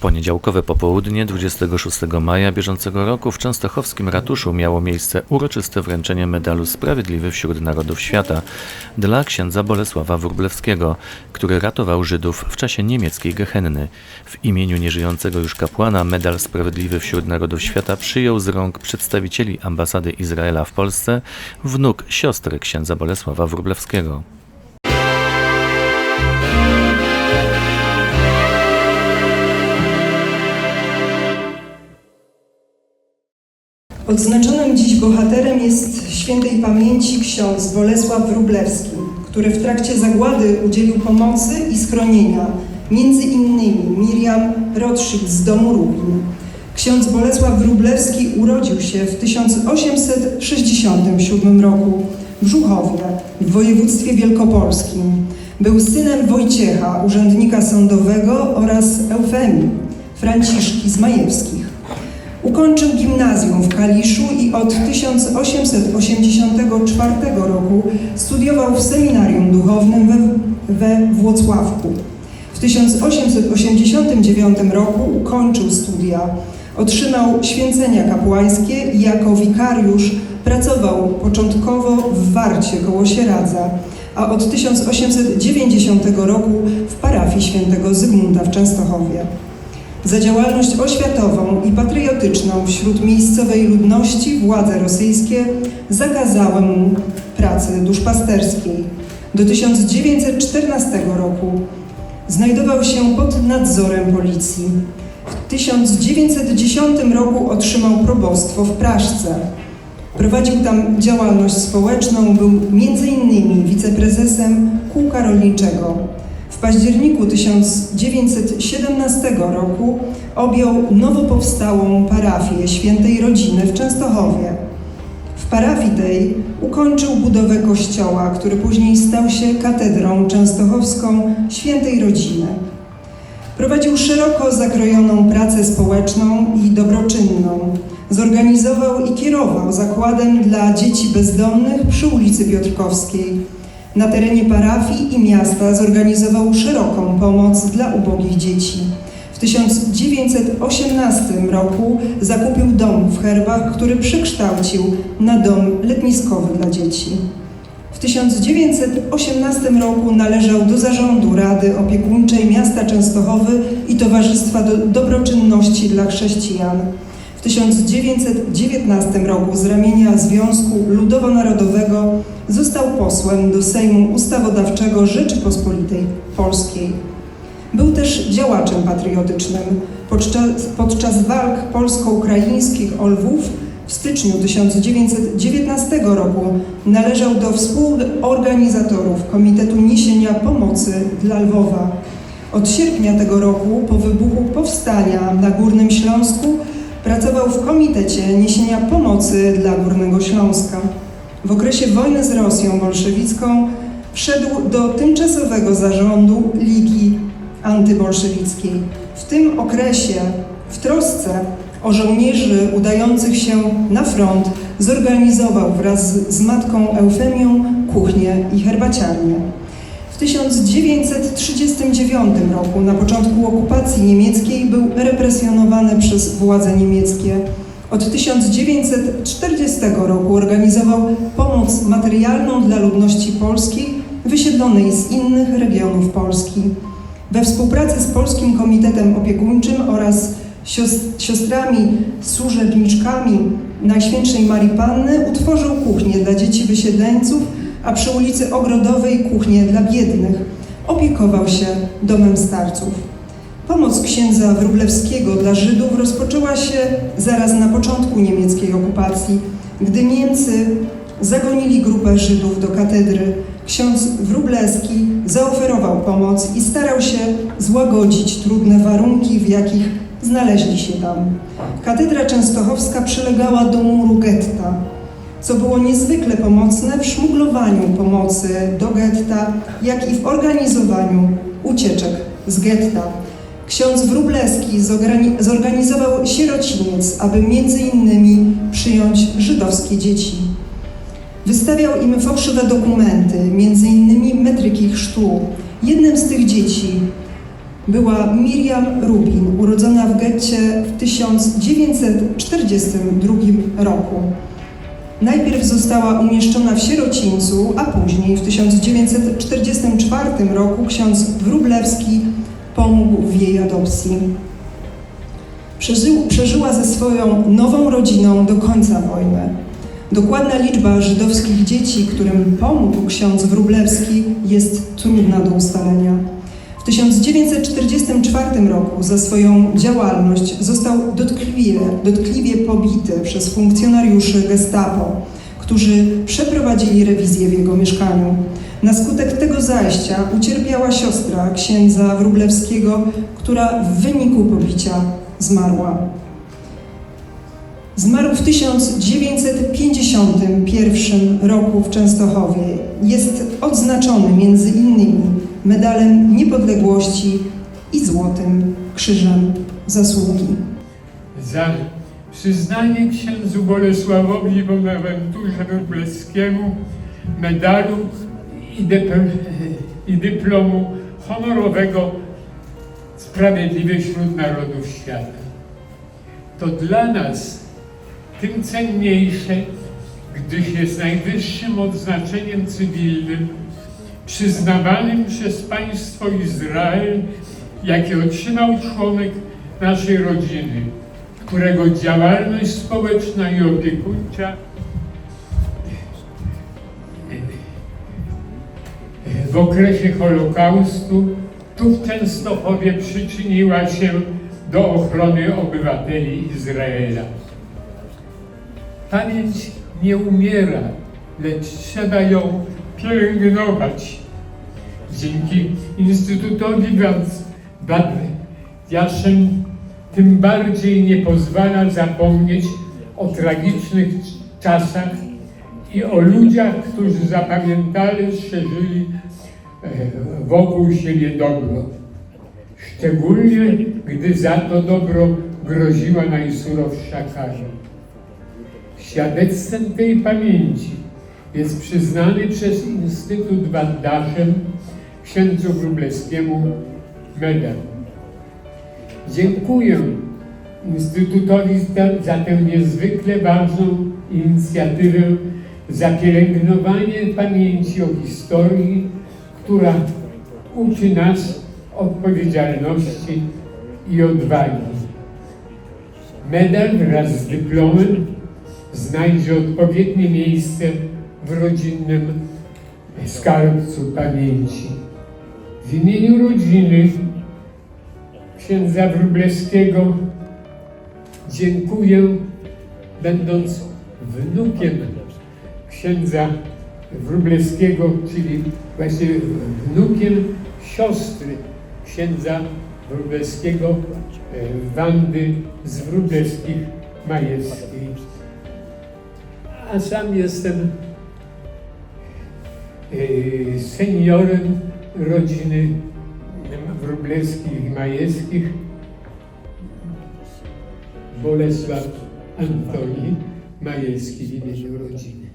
poniedziałkowe popołudnie 26 maja bieżącego roku w Częstochowskim ratuszu miało miejsce uroczyste wręczenie medalu Sprawiedliwy wśród Narodów Świata dla księdza Bolesława Wróblewskiego, który ratował Żydów w czasie niemieckiej Gehenny. W imieniu nieżyjącego już kapłana medal Sprawiedliwy wśród Narodów Świata przyjął z rąk przedstawicieli ambasady Izraela w Polsce wnuk siostry księdza Bolesława Wróblewskiego. Odznaczonym dziś bohaterem jest świętej pamięci ksiądz Bolesław Wróblewski, który w trakcie zagłady udzielił pomocy i schronienia między innymi Miriam Rothschild z domu Rubin. Ksiądz Bolesław Wróblewski urodził się w 1867 roku w Żuchowie w województwie wielkopolskim. Był synem Wojciecha, urzędnika sądowego oraz Eufemii, Franciszki z Majewskich. Ukończył gimnazjum w Kaliszu i od 1884 roku studiował w seminarium duchownym we, we Włocławku. W 1889 roku ukończył studia. Otrzymał święcenia kapłańskie i jako wikariusz pracował początkowo w Warcie koło Sieradza, a od 1890 roku w parafii świętego Zygmunta w Częstochowie. Za działalność oświatową i patriotyczną wśród miejscowej ludności władze rosyjskie zakazały mu pracy duszpasterskiej. Do 1914 roku znajdował się pod nadzorem policji. W 1910 roku otrzymał probostwo w Praszce. Prowadził tam działalność społeczną, był m.in. wiceprezesem kółka rolniczego. W październiku 1917 roku objął nowo powstałą parafię Świętej Rodziny w Częstochowie. W parafii tej ukończył budowę kościoła, który później stał się katedrą częstochowską Świętej Rodziny. Prowadził szeroko zakrojoną pracę społeczną i dobroczynną. Zorganizował i kierował zakładem dla dzieci bezdomnych przy ulicy Piotrkowskiej. Na terenie parafii i miasta zorganizował szeroką pomoc dla ubogich dzieci. W 1918 roku zakupił dom w Herbach, który przekształcił na dom letniskowy dla dzieci. W 1918 roku należał do zarządu Rady Opiekuńczej Miasta Częstochowy i Towarzystwa do Dobroczynności dla Chrześcijan. W 1919 roku z ramienia Związku Ludowo-Narodowego został posłem do Sejmu Ustawodawczego Rzeczypospolitej Polskiej. Był też działaczem patriotycznym. Podczas, podczas walk polsko-ukraińskich o Lwów w styczniu 1919 roku należał do współorganizatorów Komitetu Niesienia Pomocy dla Lwowa. Od sierpnia tego roku, po wybuchu powstania na Górnym Śląsku, pracował w Komitecie Niesienia Pomocy dla Górnego Śląska. W okresie wojny z Rosją bolszewicką wszedł do tymczasowego zarządu Ligi Antybolszewickiej. W tym okresie, w trosce o żołnierzy udających się na front, zorganizował wraz z matką Eufemią kuchnię i herbaciarnię. W 1939 roku, na początku okupacji niemieckiej, był represjonowany przez władze niemieckie. Od 1940 roku organizował pomoc materialną dla ludności polskiej wysiedlonej z innych regionów Polski. We współpracy z Polskim Komitetem Opiekuńczym oraz siostrami służebniczkami Najświętszej Marii Panny utworzył kuchnię dla dzieci wysiedleńców, a przy ulicy Ogrodowej kuchnię dla biednych. Opiekował się domem starców. Pomoc księdza Wróblewskiego dla Żydów rozpoczęła się zaraz na początku niemieckiej okupacji, gdy Niemcy zagonili grupę Żydów do katedry. Ksiądz Wróblewski zaoferował pomoc i starał się złagodzić trudne warunki, w jakich znaleźli się tam. Katedra częstochowska przylegała do muru getta, co było niezwykle pomocne w szmuglowaniu pomocy do getta, jak i w organizowaniu ucieczek z getta. Ksiądz Wróblewski zorganizował sierociniec, aby między innymi przyjąć żydowskie dzieci. Wystawiał im fałszywe dokumenty, między innymi metryki chrztu. Jednym z tych dzieci była Miriam Rubin, urodzona Getcie w 1942 roku. Najpierw została umieszczona w sierocińcu, a później w 1944 roku ksiądz Wróblewski pomógł w jej adopcji. Przeżył, przeżyła ze swoją nową rodziną do końca wojny. Dokładna liczba żydowskich dzieci, którym pomógł ksiądz Wróblewski, jest trudna do ustalenia. W 1944 roku za swoją działalność został dotkliwie, dotkliwie pobity przez funkcjonariuszy Gestapo, którzy przeprowadzili rewizję w jego mieszkaniu. Na skutek tego zajścia ucierpiała siostra księdza Wróblewskiego, która w wyniku pobicia zmarła. Zmarł w 1951 roku w Częstochowie. Jest odznaczony między innymi medalem niepodległości i Złotym Krzyżem Zasługi. za przyznanie księdzu Bolesławowi Bonaventurze Wróblewskiemu medalu i, dypl- i dyplomu honorowego Sprawiedliwy wśród Narodów Świata. To dla nas tym cenniejsze, gdyż jest najwyższym odznaczeniem cywilnym przyznawanym przez państwo Izrael, jakie otrzymał członek naszej rodziny, którego działalność społeczna i opiekuńcza w okresie Holokaustu tu w Częstochowie przyczyniła się do ochrony obywateli Izraela. Pamięć nie umiera, lecz trzeba ją pielęgnować. Dzięki Instytutowi Bad Jaszem tym bardziej nie pozwala zapomnieć o tragicznych czasach i o ludziach, którzy zapamiętale szerzyli e, wokół siebie dobro. Szczególnie gdy za to dobro groziła najsurowsza kara. Świadectwem tej pamięci jest przyznany przez Instytut Waddaszem księdzu Wróblewskiemu medal. Dziękuję Instytutowi za tę niezwykle ważną inicjatywę, za pielęgnowanie pamięci o historii, która uczy nas odpowiedzialności i odwagi. Medal wraz z dyplomem znajdzie odpowiednie miejsce w rodzinnym skarbcu pamięci. W imieniu rodziny księdza Wróblewskiego dziękuję, będąc wnukiem księdza Wróblewskiego, czyli właśnie wnukiem siostry księdza Wróblewskiego, e, Wandy z Wróblewskich Majewskiej. A sam jestem e, seniorem rodziny Wróblewskich i Majewskich. Bolesław Antoni Majewski w imieniu rodziny.